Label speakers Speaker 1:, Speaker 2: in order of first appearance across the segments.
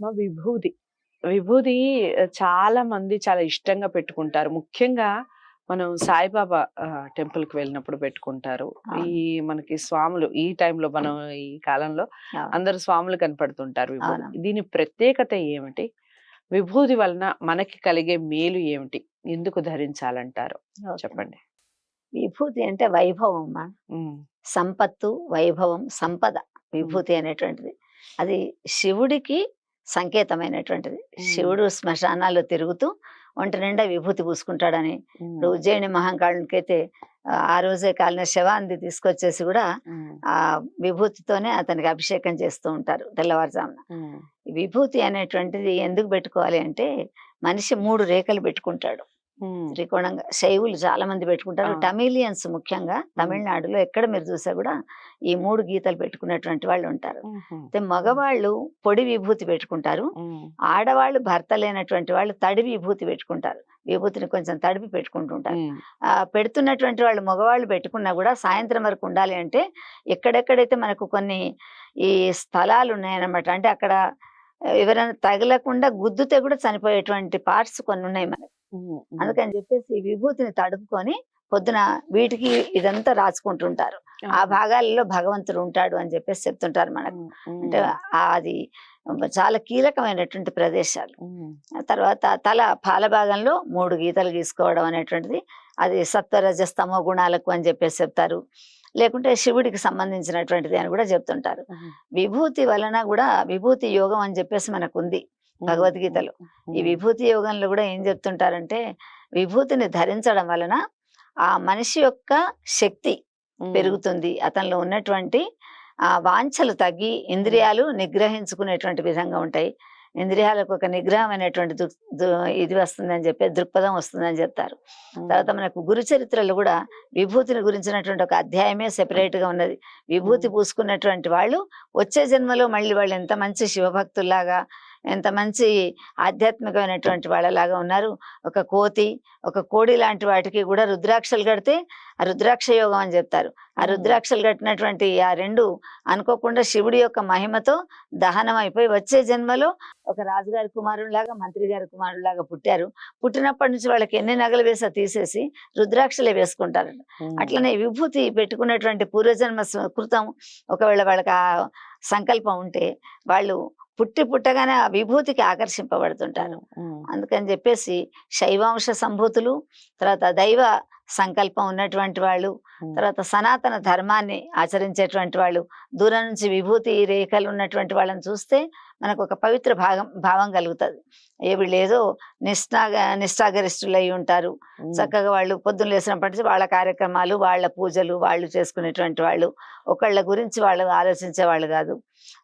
Speaker 1: మా విభూది. విభూది చాలా మంది చాలా ఇష్టంగా పెట్టుకుంటారు. ముఖ్యంగా మనం సాయిబాబా టెంపుల్కి వెళ్ళినప్పుడు పెట్టుకుంటారు. ఈ మనకి స్వాములు ఈ టైంలో మనం ఈ కాలంలో. అందరు స్వాములు కనపడుతుంటారు. దీని ప్రత్యేకత ఏమిటి? విభూది వలన మనకి కలిగే మేలు ఏమిటి? ఎందుకు ధరించాలంటారు. చెప్పండి.
Speaker 2: విభూతి అంటే వైభవం అమ్మా సంపత్తు వైభవం సంపద విభూతి అనేటువంటిది. అది శివుడికి సంకేతమైనటువంటిది. శివుడు శ్మశానాల్లో తిరుగుతూ ఒంటి నిండా విభూతి పూసుకుంటాడని ఇప్పుడు ఉజ్జయిని మహంకాళునికైతే ఆ, రోజే కాలిన శవాన్ని తీసుకొచ్చేసి కూడా ఆ విభూతితోనే అతనికి అభిషేకం చేస్తూ ఉంటారు తెల్లవారుజామున. విభూతి అనేటువంటిది ఎందుకు పెట్టుకోవాలి అంటే మనిషి మూడు రేఖలు పెట్టుకుంటాడు. త్రికోణంగా శైవులు చాలా మంది పెట్టుకుంటారు. టమిలియన్స్ ముఖ్యంగా తమిళనాడులో ఎక్కడ మీరు చూసా కూడా ఈ మూడు గీతలు పెట్టుకున్నటువంటి వాళ్ళు ఉంటారు. అయితే మగవాళ్ళు పొడి విభూతి పెట్టుకుంటారు. ఆడవాళ్ళు భర్త లేనటువంటి వాళ్ళు తడి విభూతి పెట్టుకుంటారు. విభూతిని కొంచెం తడిపి పెట్టుకుంటుంటారు. పెడుతున్నటువంటి వాళ్ళు మగవాళ్ళు పెట్టుకున్నా కూడా సాయంత్రం వరకు ఉండాలి అంటే ఎక్కడెక్కడైతే మనకు కొన్ని ఈ స్థలాలు ఉన్నాయన్నమాట అంటే అక్కడ ఎవరైనా తగలకుండా గుద్దుతే కూడా చనిపోయేటువంటి పార్ట్స్ కొన్ని ఉన్నాయి మనకి. అందుకని చెప్పేసి విభూతిని తడుపుకొని పొద్దున వీటికి ఇదంతా రాసుకుంటుంటారు. ఆ భాగాలలో భగవంతుడు ఉంటాడు అని చెప్పేసి చెప్తుంటారు మనకు. అంటే అది చాలా కీలకమైనటువంటి ప్రదేశాలు. తర్వాత తల పాల భాగంలో మూడు గీతలు గీసుకోవడం అనేటువంటిది. అది సత్వరజస్తమో గుణాలకు అని చెప్పేసి చెప్తారు. లేకుంటే శివుడికి సంబంధించినటువంటిది అని కూడా చెప్తుంటారు. విభూతి వలన కూడా విభూతి యోగం అని చెప్పేసి మనకు ఉంది భగవద్గీతలో. ఈ విభూతి యోగంలో కూడా ఏం చెప్తుంటారంటే విభూతిని ధరించడం వలన ఆ మనిషి యొక్క శక్తి పెరుగుతుంది. అతనిలో ఉన్నటువంటి ఆ వాంఛలు తగ్గి ఇంద్రియాలు నిగ్రహించుకునేటువంటి విధంగా ఉంటాయి. ఇంద్రియాలకు ఒక నిగ్రహం అనేటువంటి ఇది వస్తుందని చెప్పి దృక్పథం వస్తుందని చెప్తారు. తర్వాత మనకు గురు చరిత్రలో కూడా విభూతిని గురించినటువంటి ఒక అధ్యాయమే సెపరేట్గా ఉన్నది. విభూతి. పూసుకున్నటువంటి వాళ్ళు వచ్చే జన్మలో మళ్ళీ వాళ్ళు ఎంత మంచి శివభక్తుల్లాగా ఎంత మంచి ఆధ్యాత్మికమైనటువంటి వాళ్ళలాగా ఉన్నారు. ఒక కోతి ఒక కోడి లాంటి వాటికి కూడా రుద్రాక్షలు కడితే ఆ రుద్రాక్ష యోగం అని చెప్తారు. ఆ. రుద్రాక్షలు కట్టినటువంటి ఆ రెండు అనుకోకుండా శివుడి యొక్క మహిమతో దహనం అయిపోయి వచ్చే జన్మలో ఒక రాజుగారి కుమారుడిలాగా మంత్రి గారి కుమారుడిలాగా పుట్టారు. పుట్టినప్పటి నుంచి వాళ్ళకి ఎన్ని నగలు వేసా తీసేసి రుద్రాక్షలే వేసుకుంటారు అట్లనే విభూతి పెట్టుకున్నటువంటి పూర్వజన్మ కృతం ఒకవేళ వాళ్ళకి ఆ సంకల్పం ఉంటే వాళ్ళు పుట్టి పుట్టగానే ఆ విభూతికి ఆకర్షింపబడుతుంటారు. అందుకని చెప్పేసి శైవాంశ సంభూతులు తర్వాత దైవ సంకల్పం ఉన్నటువంటి వాళ్ళు తర్వాత సనాతన ధర్మాన్ని ఆచరించేటువంటి వాళ్ళు దూరం నుంచి విభూతి రేఖలు ఉన్నటువంటి వాళ్ళని చూస్తే మనకు ఒక పవిత్ర భాగం భావం కలుగుతుంది. ఏ వీళ్ళు ఏదో నిష్ఠాగ నిష్ఠాగరిష్ఠులు అయి ఉంటారు చక్కగా వాళ్ళు పొద్దున్న లేచినప్పటి నుంచి వాళ్ళ కార్యక్రమాలు వాళ్ళ పూజలు వాళ్ళు చేసుకునేటువంటి వాళ్ళు ఒకళ్ళ గురించి వాళ్ళు ఆలోచించే వాళ్ళు కాదు.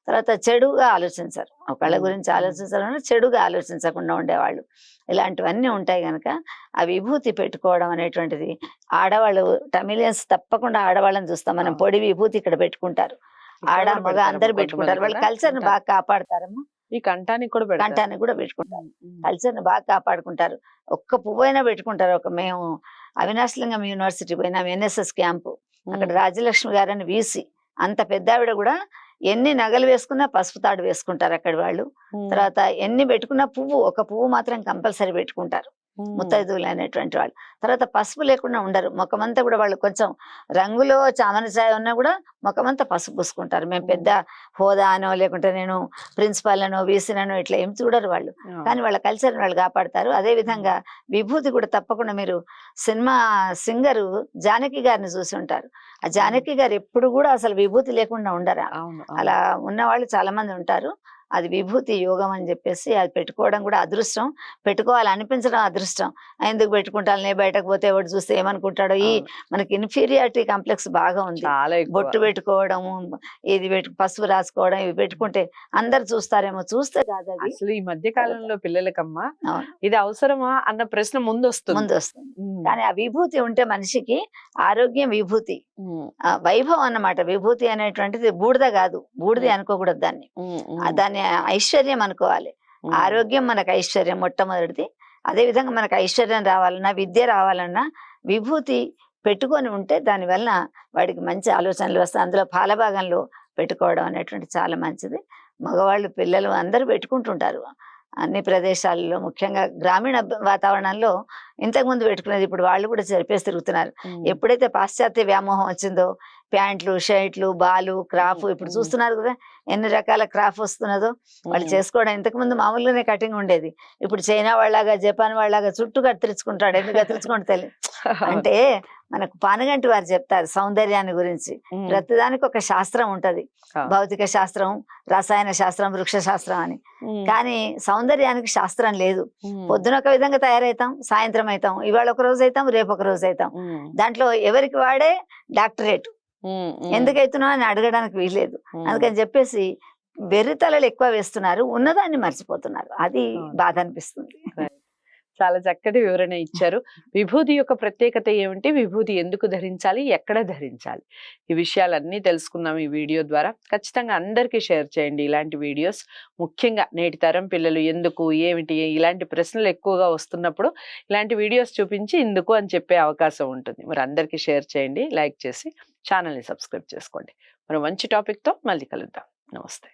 Speaker 2: తర్వాత చెడుగా ఆలోచించరు. ఒకళ్ళ. గురించి ఆలోచించాలన్నా చెడుగా ఆలోచించకుండా ఉండేవాళ్ళు. ఇలాంటివన్నీ ఉంటాయి కనుక ఆ విభూతి పెట్టుకోవడం అనేటువంటిది ఆడవాళ్ళు టమిలియన్స్ తప్పకుండా ఆడవాళ్ళని చూస్తాం. మనం. పొడి విభూతి ఇక్కడ పెట్టుకుంటారు. ఆడ మగ అందరు పెట్టుకుంటారు. వాళ్ళ
Speaker 1: కల్చర్ని.
Speaker 2: బాగా కాపాడతారమ్మా
Speaker 1: ఈ కంఠానికి కూడా
Speaker 2: కంఠాన్ని కూడా పెట్టుకుంటారు. కల్చర్ని బాగా కాపాడుకుంటారు. ఒక్క పువ్వు అయినా పెట్టుకుంటారు. ఒక మేము అవినాశలింగం యూనివర్సిటీ పోయినాం ఎన్ఎస్ఎస్ క్యాంపు. అక్కడ రాజలక్ష్మి గారని వీసి అంత పెద్ద ఆవిడ కూడా ఎన్ని నగలు వేసుకున్నా పసుపు తాడు వేసుకుంటారు అక్కడ వాళ్ళు. తర్వాత ఎన్ని పెట్టుకున్నా పువ్వు ఒక పువ్వు మాత్రం కంపల్సరీ పెట్టుకుంటారు. ముత్తైదువులు అనేటువంటి వాళ్ళు. తర్వాత పసుపు లేకుండా ఉండరు. ముఖమంతా కూడా వాళ్ళు కొంచెం రంగులో చామన ఛాయ ఉన్నా కూడా ముఖమంతా పసుపు పూసుకుంటారు. మేము పెద్ద హోదా అనో లేకుంటే నేను ప్రిన్సిపాల్ అనో వీసీనో ఇట్లా ఏం చూడరు వాళ్ళు. కానీ వాళ్ళ కల్చర్ వాళ్ళు కాపాడతారు. అదే విధంగా విభూతి కూడా తప్పకుండా మీరు సినిమా సింగరు జానకి గారిని చూసి ఉంటారు. ఆ జానకి గారు ఎప్పుడు కూడా అసలు విభూతి లేకుండా ఉండరు? అలా ఉన్న వాళ్ళు చాలా మంది ఉంటారు. అది విభూతి యోగం అని చెప్పేసి అది పెట్టుకోవడం కూడా అదృష్టం. పెట్టుకోవాలి అనిపించడం అదృష్టం. ఎందుకు పెట్టుకుంటాను నేను బయటకు పోతే ఎవడు చూస్తే ఏమనుకుంటాడో? ఈ. మనకి ఇన్ఫీరియారిటీ కాంప్లెక్స్ బాగా ఉంది. బొట్టు పెట్టుకోవడము ఇది పెట్టు పసుపు రాసుకోవడం ఇవి పెట్టుకుంటే అందరు చూస్తారేమో. చూస్తే కాదు
Speaker 1: అసలు ఈ మధ్య కాలంలో పిల్లలకమ్మా. ఇది అవసరమా అన్న ప్రశ్న ముందు వస్తుంది
Speaker 2: ముందు వస్తుంది కానీ ఆ విభూతి ఉంటే మనిషికి ఆరోగ్యం విభూతి. వైభవం అన్నమాట. విభూతి అనేటువంటిది బూడిద కాదు. బూడిద. అనుకోకూడదు దాన్ని. ఆ దాన్ని ఐశ్వర్యం అనుకోవాలి. ఆరోగ్యం మనకు ఐశ్వర్యం మొట్టమొదటిది. అదే విధంగా మనకు ఐశ్వర్యం రావాలన్నా విద్య రావాలన్నా విభూతి పెట్టుకొని ఉంటే దానివల్ల వాడికి మంచి ఆలోచనలు వస్తాయి. అందులో పాలభాగంలో పెట్టుకోవడం అనేటువంటి చాలా మంచిది. మగవాళ్ళు పిల్లలు అందరూ పెట్టుకుంటుంటారు. అన్ని ప్రదేశాల్లో ముఖ్యంగా గ్రామీణ వాతావరణంలో ఇంతకుముందు పెట్టుకునేది ఇప్పుడు వాళ్ళు కూడా జరిపేసి తిరుగుతున్నారు. ఎప్పుడైతే పాశ్చాత్య వ్యామోహం వచ్చిందో ప్యాంట్లు షర్ట్లు బాలు క్రాఫ్ ఇప్పుడు. చూస్తున్నారు కదా ఎన్ని రకాల క్రాఫ్ వస్తున్నదో వాళ్ళు చేసుకోవడం. ఇంతకు ముందు మామూలుగానే కటింగ్ ఉండేది. ఇప్పుడు చైనా వాళ్ళలాగా జపాన్ వాళ్ళలాగా చుట్టూ కత్తిరించుకుంటాడు. ఎందుకు కత్తిరించుకుంటే తెలియదు అంటే మనకు పానుగంటి వారు చెప్తారు సౌందర్యాన్ని గురించి. ప్రతిదానికి ఒక శాస్త్రం ఉంటది. భౌతిక శాస్త్రం రసాయన శాస్త్రం వృక్ష శాస్త్రం అని. కానీ సౌందర్యానికి శాస్త్రం లేదు. పొద్దున ఒక విధంగా తయారైతాం సాయంత్రం అవుతాం ఇవాళ ఒక రోజు అవుతాం రేపు ఒక రోజు అవుతాం దాంట్లో ఎవరికి వాడే డాక్టరేట్.
Speaker 1: ఉమ్, ఉమ్,
Speaker 2: ఎందుకు అవుతున్నావు అని అడగడానికి వీల్లేదు. అందుకని చెప్పేసి వెర్రితలలు ఎక్కువ వేస్తున్నారు ఉన్నదాన్ని మర్చిపోతున్నారు. అది. బాధ అనిపిస్తుంది.
Speaker 1: చాలా చక్కటి వివరణ ఇచ్చారు. విభూది యొక్క ప్రత్యేకత ఏమిటి? విభూది ఎందుకు ధరించాలి? ఎక్కడ ధరించాలి? ఈ విషయాలన్నీ తెలుసుకున్నాం ఈ వీడియో ద్వారా. ఖచ్చితంగా అందరికీ షేర్ చేయండి ఇలాంటి వీడియోస్. ముఖ్యంగా నేటి తరం పిల్లలు ఎందుకు ఏమిటి ఇలాంటి ప్రశ్నలు ఎక్కువగా వస్తున్నప్పుడు ఇలాంటి వీడియోస్ చూపించి ఎందుకు అని చెప్పే అవకాశం ఉంటుంది. మరి అందరికీ షేర్ చేయండి లైక్ చేసి. ఛానల్ని సబ్స్క్రైబ్ చేసుకోండి. మనం మంచి టాపిక్తో మళ్ళీ కలుద్దాం. నమస్తే.